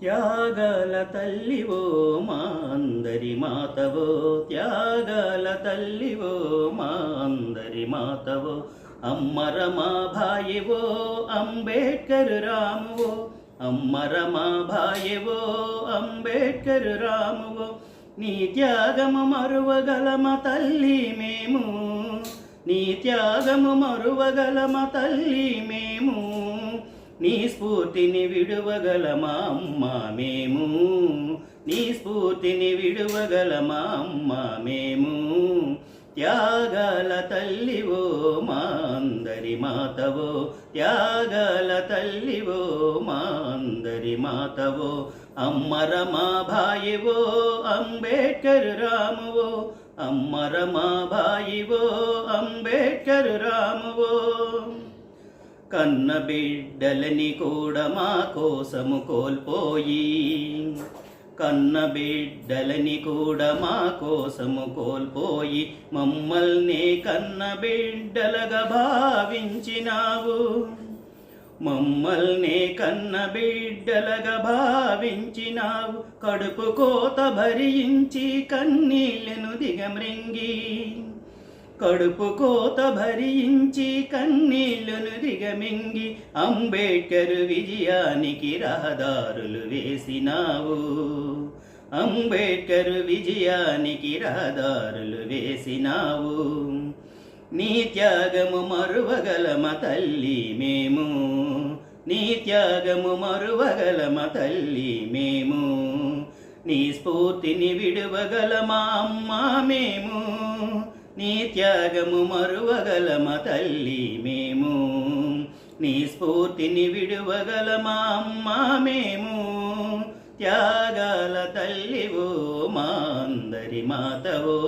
త్యాగాల తల్లివో మా అందరి మాతవో త్యాగాల తల్లివో మా అందరి మాతవో అమ్మర మాభాయవో అంబేడ్కర్ రామువో అమ్మర మాభాయవో అంబేడ్కర్ రామువో నీ త్యాగము మరువగలమ తల్లి మేము నీ త్యాగము మరువగలమ తల్లి మేము నీ స్ఫూర్తిని విడువగలమా అమ్మ మేము? నీ స్ఫూర్తిని విడువగలమా అమ్మ మేము? త్యాగాల తల్లివో మా అందరి మాతవో త్యాగాల తల్లివో మా అందరి మాతవో అమ్మ రమాభాయివో అంబేడ్కర్ రామువో అమ్మ రమాభాయివో అంబేడ్కర్ రామువో. కన్న బిడ్డలని కూడా మా కోసము కోల్పోయి. కన్న బిడ్డలని కూడా మా కోసము కోల్పోయి. మమ్మల్ని కన్న బిడ్డలుగా భావించినావు. మమ్మల్ని కన్న బిడ్డలుగా భావించినావు. కడుపు కోత భరించి కన్నీళ్ళను దిగమ్రింగి. కడుపు కోత భరించి కన్నీళ్ళను దిగమింగి అంబేడ్కర్ విజయానికి రహదారులు వేసినావు. అంబేడ్కర్ విజయానికి రహదారులు వేసినావు. నీ త్యాగము మరువగలమ తల్లి మేము. నీ త్యాగము మరువగలమ తల్లి మేము. నీ స్ఫూర్తిని విడువగలమా అమ్మా మేము. నీ త్యాగము మరువగలమ తల్లి మేము? నీ స్ఫూర్తిని విడువగలమా అమ్మ మేము? త్యాగాల తల్లివో మా అందరి మాతవో?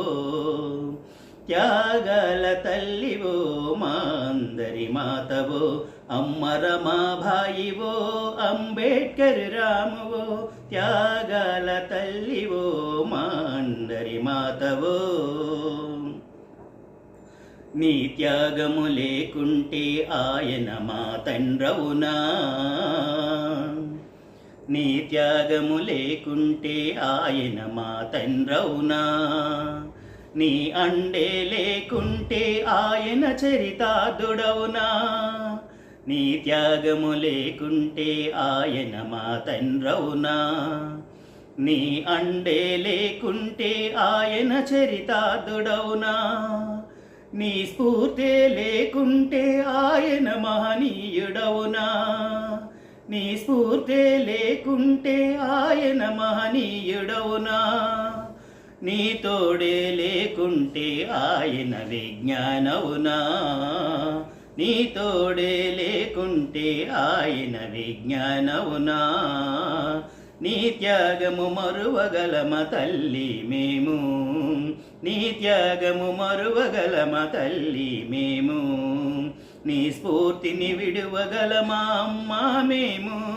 త్యాగాల తల్లివో మా అందరి మాతవో? అమ్మర మా భాయివో అంబేడ్కర్ రామువో త్యాగాల తల్లివో మా అందరి మాతవో? నీ త్యాగము లేకుంటే ఆయన మా తండ్రవునా? నీ త్యాగము లేకుంటే ఆయన మా తండ్రవునా? నీ అండే లేకుంటే ఆయన చరితాదుడవునా నీ త్యాగము లేకుంటే ఆయన మా తండ్రవునా? నీ అండే లేకుంటే ఆయన చరితాదుడవునా నీ స్ఫూర్తే లేకుంటే ఆయన మహనీయుడవునా? నీ స్ఫూర్తే లేకుంటే ఆయన మహనీయుడవునా? నీ తోడే లేకుంటే ఆయన విజ్ఞానవునా? నీ తోడే లేకుంటే ఆయన విజ్ఞానవునా? నీ త్యాగము మరువగలమ తల్లి మేము. నీ త్యాగము మరువగలమ తల్లి మేము. నీ స్ఫూర్తిని విడువగలమా అమ్మా మేము.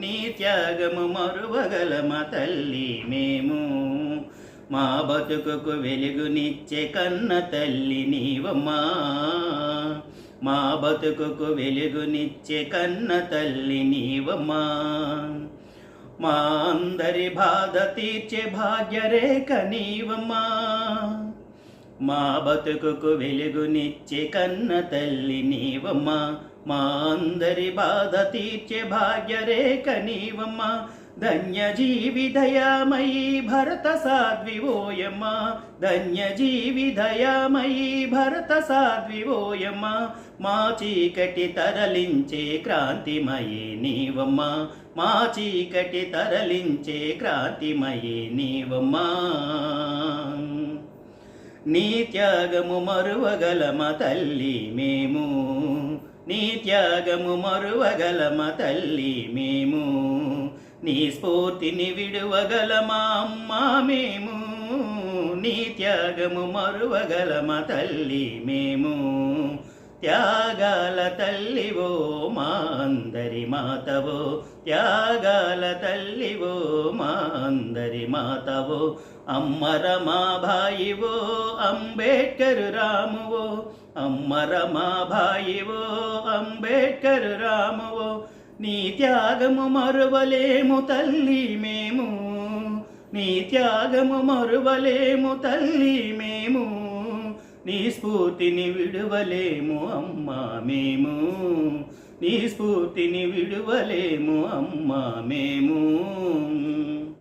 నీ త్యాగము మరువగలమ తల్లి మేము. మా బతుకుకు వెలుగునిచ్చే కన్న తల్లి నీవమ్మా. మా బతుకుకు వెలుగునిచ్చే కన్న తల్లి నీవమ్మా. మా అందరి బాధ తీర్చే భాగ్యరేఖ నీవమ్మా. మా బతుకుకు వెలుగునిచ్చే కన్న తల్లి నీవమ్మా. మా అందరి బాధ తీర్చే భాగ్యరేఖ నీవమ్మా. ధన్య దయామయీ భరత సాధ్వివోయమ్మ ధన్య దయామయీ భరత సాధ్వివోయమ్మ మా చీకటి తరలించే క్రాంతిమయీ నీవమ్మ. మా చీకటి తరలించే క్రాంతిమయే నీవమ్మా. నీ త్యాగము మరువగలమ తల్లి మేము. నీ త్యాగము మరువగలమ తల్లి మేము. నీ స్ఫూర్తిని విడువగలమా అమ్మా మేము? నీ త్యాగము మరువగలమ తల్లి మేము? త్యాగాల తల్లివో మా అందరి మాతవో? త్యాగాల తల్లివో మా అందరి మాతవో? అమ్మర మా భాయివో అంబేడ్కర్ రామువో అమ్మర మా భాయివో అంబేడ్కర్ రామువో నీ త్యాగము మరువలేము తల్లి మేము. నీ త్యాగము మరువలేము తల్లి మేము. నీ స్ఫూర్తిని విడువలేము అమ్మా మేము. నీ స్ఫూర్తిని విడువలేము అమ్మా మేము.